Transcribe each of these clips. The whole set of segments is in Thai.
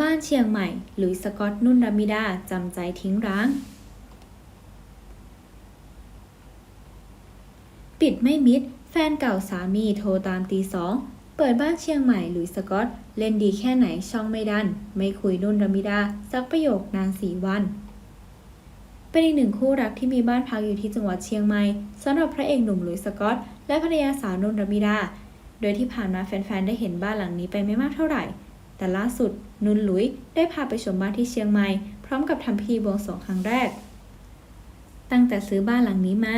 บ้านเชียงใหม่ หลุยสกอตนุ่นรามิดา จำใจทิ้งร้าง ปิดไม่มิด แฟนเก่าสามีโทรตามตีสอง เปิดบ้านเชียงใหม่ หลุยสกอต เล่นดีแค่ไหนช่องไม่ดัน ไม่คุยนุ่นรามิดา สักประโยคนานสี่วัน เป็นอีกหนึ่งคู่รักที่มีบ้านพักอยู่ที่จังหวัดเชียงใหม่สำหรับพระเอกหนุ่มหลุยส์สกอต และภรรยาสาวนุ่นรามิดา โดยที่ผ่านมาแฟนๆ ได้เห็นบ้านหลังนี้ไปไม่มากเท่าไหร่ แต่ล่าสุดนุ่นหลุยได้พาไปชมบ้านที่เชียงใหม่ พร้อมกับทำพิธีบวงสรวงครั้งแรก ตั้งแต่ซื้อบ้านหลังนี้มา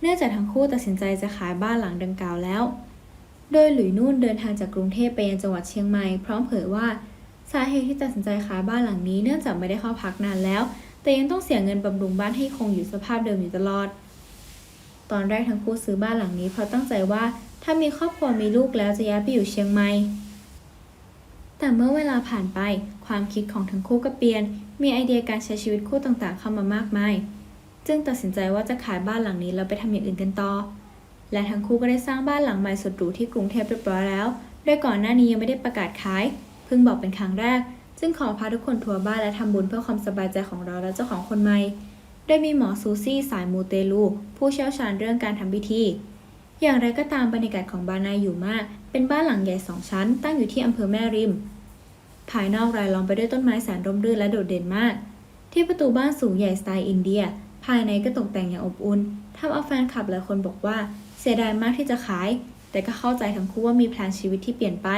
เนื่องจากทั้งคู่ตัดสินใจจะขายบ้านหลังดังกล่าวแล้ว โดยหลุยนุ่นเดินทางจากกรุงเทพไปยังจังหวัดเชียงใหม่ พร้อมเผยว่าสาเหตุที่ตัดสินใจขายบ้านหลังนี้เนื่องจากไม่ได้เข้าพักนานแล้ว แต่ยังต้องเสียเงินบำรุงบ้านให้คงอยู่สภาพเดิมอยู่ตลอด ตอนแรกทั้งคู่ซื้อบ้านหลังนี้เพราะตั้งใจว่าถ้ามีครอบครัวมีลูกแล้วจะย้ายไปอยู่เชียงใหม่ แต่เมื่อเวลาผ่านไป ความคิดของทั้งคู่ก็เปลี่ยน มีไอเดียการใช้ชีวิตคู่ต่างๆ เข้ามามากมาย จึงตัดสินใจว่าจะขายบ้านหลังนี้แล้วไปทำอย่างอื่นกันต่อ และทั้งคู่ก็ได้สร้างบ้านหลังใหม่สุดหรูที่กรุงเทพเรียบร้อยแล้ว โดยก่อนหน้านี้ยังไม่ได้ประกาศขาย เพิ่งบอกเป็นครั้งแรก จึงขอพาทุกคนทัวร์บ้านและทำบุญเพื่อความสบายใจของเราและเจ้าของคนใหม่ โดยมีหมอซูซี่สายมูเตลู ผู้เชี่ยวชาญเรื่องการทำพิธี อย่างไรก็ตามบรรยากาศของบ้านนายอยู่มาก เป็นบ้านหลังใหญ่สองชั้น ตั้งอยู่ที่อำเภอแม่ริม ภายนอกรายล้อมไปด้วยต้นไม้แสนร่มรื่นและโดดเด่นมาก ที่ประตูบ้านสูงใหญ่สไตล์อินเดีย ภายในก็ตกแต่งอย่างอบอุ่นทำเอาแฟนคลับหลายคนบอกว่า เสียดายมากที่จะขาย แต่ก็เข้าใจทั้งคู่ว่ามีแผนชีวิตที่เปลี่ยนไป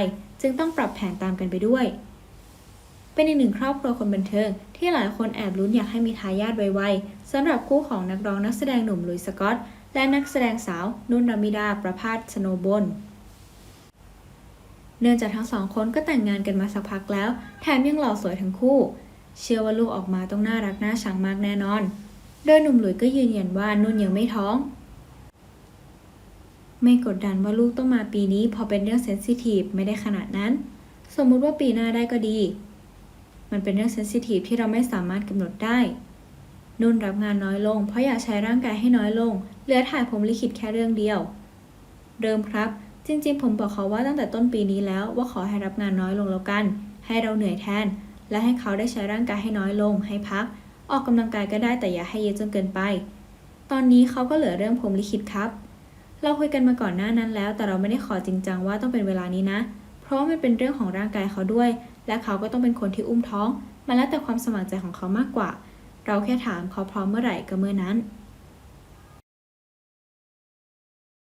จึงต้องปรับแผนตามกันไปด้วย เป็นอีกหนึ่งครอบครัวคนบันเทิง ที่หลายคนแอบลุ้นอยากให้มีทายาทไวๆสำหรับคู่ของนักร้องนักแสดงหนุ่มลุยสกอต และนักแสดงสาวนุ่นรามิดาประภาสชโนบลเนื่องจากทั้งสองคนก็แต่งงานกันมาสักพักแล้ว แถมยังหล่อสวยทั้งคู่ เชื่อว่าลูกออกมาต้องน่ารักน่าชังมากแน่นอน โดยหนุ่มหลุยก็ยืนยันว่านุ่นยังไม่ท้อง ไม่กดดันว่าลูกต้องมาปีนี้เพอเป็นเรื่องเซนซิทีฟไม่ได้ขนาดนั้น สมมุติว่าปีหน้าได้ก็ดี มันเป็นเรื่องเซนซิทีฟที่เราไม่สามารถกำหนดได้ นุ่นรับงานน้อยลง เพราะอยากใช้ร่างกายให้น้อยลง เหลือถ่ายผมลิขิตแค่เรื่องเดียวเริ่มครับ จริงๆ ผมบอกเขาว่าตั้งแต่ต้นปีนี้แล้วว่าขอให้รับงานน้อยลงแล้วกัน ให้เราเหนื่อยแทน และให้เขาได้ใช้ร่างกายให้น้อยลง ให้พัก ออกกำลังกายก็ได้แต่อย่าให้เยอะจนเกินไป ตอนนี้เขาก็เหลือเรื่องผมลิขิตครับ เราคุยกันมาก่อนหน้านั้นแล้ว แต่เราไม่ได้ขอจริงจังว่าต้องเป็นเวลานี้นะ เพราะมันเป็นเรื่องของร่างกายเขาด้วย และเขาก็ต้องเป็นคนที่อุ้มท้อง มันแล้วแต่ความสมัครใจของเขามากกว่า เราแค่ถามเขาพร้อมเมื่อไหร่ก็เมื่อนั้น